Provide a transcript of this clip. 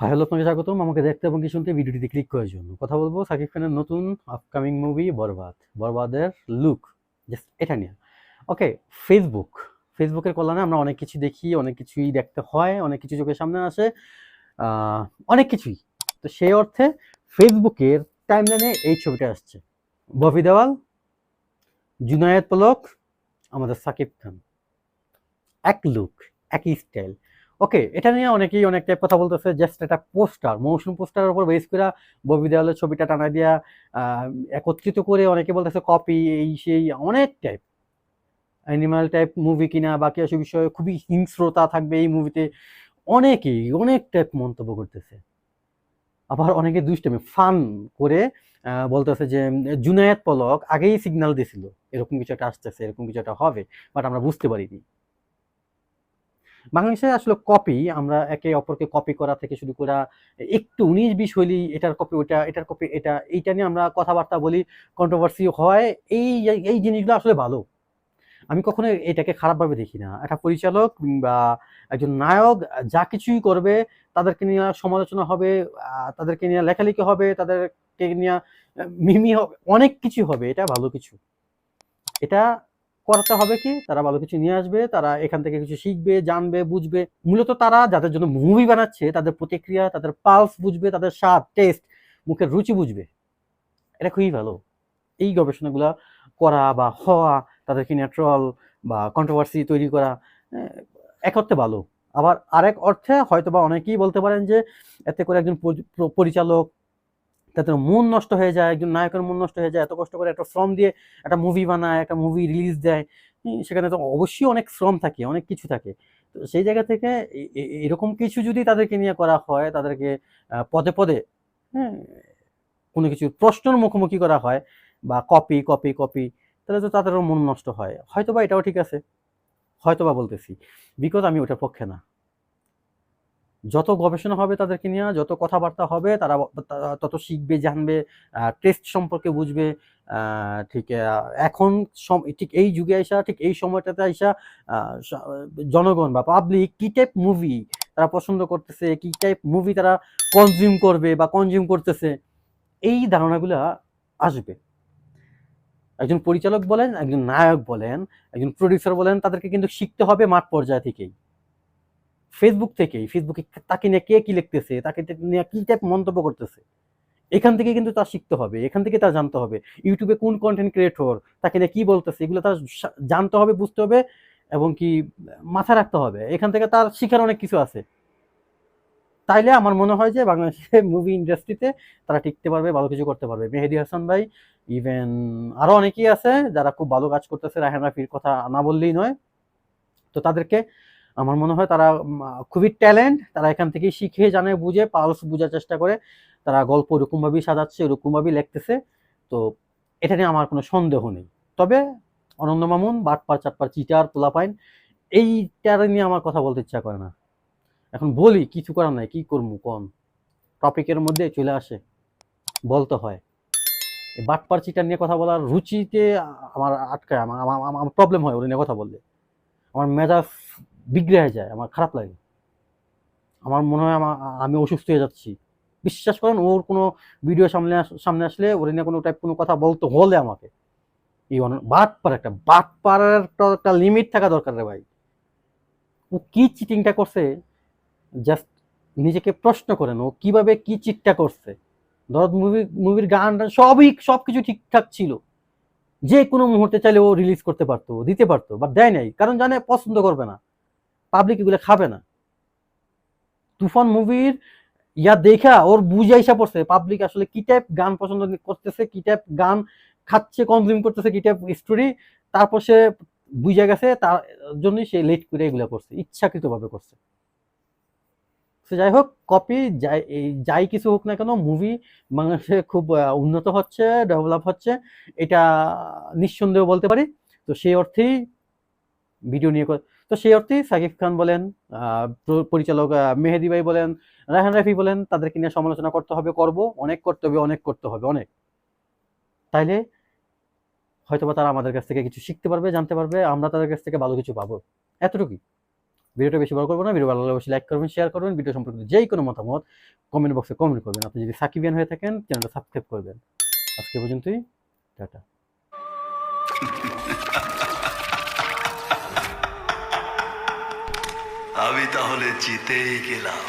Hi hello আপনাকে স্বাগতম। আমাকে দেখতে এবং কি শুনতে ভিডিওটিতে ক্লিক করার জন্য। কথা বলব সাকিব খানের নতুন আপকামিং মুভি বরবাদ। বরবাদের লুক জাস্ট এটা নিয়ে। ওকে ফেসবুক ফেসবুকের কল্যাণে আমরা অনেক কিছু দেখি, অনেক কিছুই দেখতে হয়, অনেক কিছু চোখের সামনে আসে। অনেক কিছুই। তো সেই অর্থে ফেসবুকের টাইমলাইনে এই ছবিটা আসছে। ববি দেওয়াল, জুনায়েদ পলক, আমাদের সাকিব খান। এক লুক একই স্টাইল ওকে এটা নিয়ে অনেকেই অনেক টাইপ কথা বলতেছে জাস্ট একটা পোস্টার মৌসুম পোস্টারের উপর বেস করে ববি দেওয়ালের ছবিটা টানা দিয়া একত্রিত করে অনেকে বলতেছে কপি এই সেই অনেক টাইপ অ্যানিমাল টাইপ মুভি কিনা বাকি এসব বিষয়ে খুবই হিংস্রতা থাকবে এই মুভিতে অনেকেই অনেক টাইপ মন্তব্য করতেছে। আবার অনেকে দুষ্টামি ফান করে বলতেছে যে উম, জুনায়েদ পলক আগেই সিগন্যাল দিছিল এরকম কিছু একটা আসতেছে এরকম কিছু একটা হবে বাট আমরা বুঝতে পারিনি। বাংলাদেশে আসলে কপি আমরা একে অপরকে কপি করা থেকে শুরু করা একটু উনিশ বিশ হইলেই এটার কপি ওটা এটার কপি এটা, এইটা নিয়ে আমরা কথাবার্তা বলি কন্ট্রোভার্সি হয়, এই এই জিনিসগুলো আসলে ভালো। আমি কখনো এটাকে খারাপভাবে দেখি না। একটা পরিচালক বা একজন নায়ক যা কিছুই করবে, তাদেরকে নিয়ে সমালোচনা হবে তাদেরকে নিয়ে লেখালেখি হবে, তাদেরকে নিয়ে মিমি হবে, অনেক কিছু হবে, এটা ভালো কিছু। এটা করাতে হবে কি? তারা ভালো কিছু নিয়ে আসবে, তারা এখান থেকে কিছু শিখবে, জানবে, বুঝবে। মূলত তারা যাদের জন্য মুভি বানাচ্ছে, তাদের প্রতিক্রিয়া, তাদের পালস বুঝবে, তাদের স্বাদ টেস্ট মুখের রুচি বুঝবে। এটা খুবই ভালো। এই গবেষণাগুলো করা বা হওয়া, তাদেরকে নিয়ে বা কন্ট্রোভার্সি তৈরি করা এক অর্থে ভালো। আবার আরেক অর্থে হয়তো বা অনেকেই বলতে পারেন যে, এতে করে একজন পরিচালক তাদের মন নষ্ট হয়ে যায়, একজন নায়কের মন নষ্ট হয়ে যায়, এত কষ্ট করে একটা শ্রম দিয়ে একটা মুভি বানায়, একটা মুভি রিলিজ দেয় সেখানে তো অবশ্যই অনেক শ্রম থাকে, অনেক কিছু থাকে। তো সেই জায়গা থেকে এরকম কিছু যদি তাদেরকে নিয়ে করা হয়, তাদেরকে পদে পদে হ্যাঁ কোনো কিছু প্রশ্নের মুখোমুখি করা হয় বা কপি কপি কপি তাহলে তো তাদেরও মন নষ্ট হয়। হয়তো বা এটাও ঠিক আছে, হয়তোবা বলতেছি বিকজ আমি ওটার পক্ষে না। যত গবেষণা হবে তাদেরকে নিয়ে, যত কথাবার্তা হবে তারা তত শিখবে, জানবে টেস্ট সম্পর্কে বুঝবে। ঠিক এখন ঠিক এই যুগে আইসা, ঠিক এই সময়টাতে আইসা জনগণ বা পাবলিক কি টাইপ মুভি তারা পছন্দ করতেছে, কি টাইপ মুভি তারা কনজিউম করবে বা কনজিউম করতেছে, এই ধারণাগুলো আসবে। একজন পরিচালক বলেন, একজন নায়ক বলেন, একজন প্রডিউসার বলেন, তাদেরকে কিন্তু শিখতে হবে মাঠ পর্যায় থেকেই। ফেসবুক থেকেই ফেসবুকে তাকে নিয়ে কে কী লিখতেছে, তাকে নিয়ে কি টাইপ মন্তব্য করতেছে, এখান থেকে কিন্তু তার শিখতে হবে, এখান থেকে তার জানতে হবে ইউটিউবে কোন কন্টেন্ট ক্রিয়েটর তাকে নিয়ে কী বলতেছে, এগুলো তার জানতে হবে, বুঝতে হবে এবং কি মাথায় রাখতে হবে, এখান থেকে তার শিখার অনেক কিছু আছে। তাইলে আমার মনে হয় যে বাংলাদেশে মুভি ইন্ডাস্ট্রিতে তারা টিকতে পারবে, ভালো কিছু করতে পারবে। মেহেদি হাসান ভাই ইভেন আরও অনেকেই আছে যারা খুব ভালো কাজ করতেছে, রায়হান রাফির কথা না বললেই নয়। তো তাদেরকে আমার মনে হয় তারা খুবই ট্যালেন্ট, তারা এখান থেকেই শিখে, জানে, বুঝে, পালস বোঝার চেষ্টা করে, তারা গল্প ওরকমভাবেই সাজাচ্ছে ওরকমভাবেই লিখতেছে। তো এটা নিয়ে আমার কোনো সন্দেহ নেই। তবে অনন্ত মামুন, বাটপার, চাটপার, চিটার, পোলাপাইন, এইটার নিয়ে আমার কথা বলতে ইচ্ছা করে না। এখন বলি, কিছু করার নাই, কি করব কোন? টপিকের মধ্যে চলে আসে, বলতে হয়। বাটপার, চিটার নিয়ে কথা বলার রুচিতে আমার আটকায়, আমার- আমার প্রবলেম হয় ওর নিয়ে কথা বললে। আমার মেজাজ বিগড়ে হয়ে যায়, আমার খারাপ লাগে। আমার মনে হয় আমার, আমি অসুস্থ হয়ে যাচ্ছি। বিশ্বাস করেন, ওর কোনো ভিডিও সামনে সামনে আসলে ওর নিয়ে কোনো টাইপ কোনো কথা বলতে হলে আমাকে। এই বাদ পার একটা, বাটপাড়ার তো একটা লিমিট থাকা দরকার রে ভাই। ও কি চিটিংটা করছে? জাস্ট নিজেকে প্রশ্ন করেন, ও কীভাবে কি চিটটা করছে? ধর মুভি মুভির গান, সবই সব কিছু ঠিকঠাক ছিল। যে কোনো মুহূর্তে চাইলে ও রিলিজ করতে পারতো, দিতে পারতো বা দেয় নাই। কারণ জানে, পছন্দ করবে না। পাবলিক এগুলো খাবে না। তুফান মুভির ইয়া দেখা ওর বুঝাইসা পড়ছে পাবলিক আসলে কি টাইপ গান পছন্দ করতেছে, কি টাইপ গান খাচ্ছে কনজিউম করতেছে, কি টাইপ স্টোরি তারপর সে বুঝে গেছে, তার জন্যই সে লেট করে এগুলো করছে, ইচ্ছাকৃতভাবে করছে। তো যাই হোক কপি যাই যাই কিছু হোক না কেন মুভি বাংলাদেশে খুব উন্নত হচ্ছে ডেভেলপ হচ্ছে, এটা নিঃসন্দেহ বলতে পারি। তো সেই অর্থেই ভিডিও নিয়ে তো সেই অর্থেই সাকিব খান বলেন পরিচালক মেহেদি ভাই বলেন, রায়হান রাফি বলেন, তাদেরকে নিয়ে সমালোচনা করতে হবে, করব, অনেক করতে হবে, অনেক করতে হবে, অনেক। তাইলে হয়তোবা তারা আমাদের কাছ থেকে কিছু শিখতে পারবে, জানতে পারবে, আমরা তাদের কাছ থেকে ভালো কিছু পাবো। এতটুকুই। ভিডিওটা বেশি বড় করব না, ভিডিও ভালো লাগলে লাইক করবেন শেয়ার করবেন, ভিডিও সম্পর্কে যেই কোনো মতামত কমেন্ট বক্সে কমেন্ট করবেন। আপনি যদি সাকিবিয়ান হয়ে থাকেন চ্যানেলটা সাবস্ক্রাইব করবেন। আজকে পর্যন্তই, টাটা। তাহলে জিতেই গেলাম।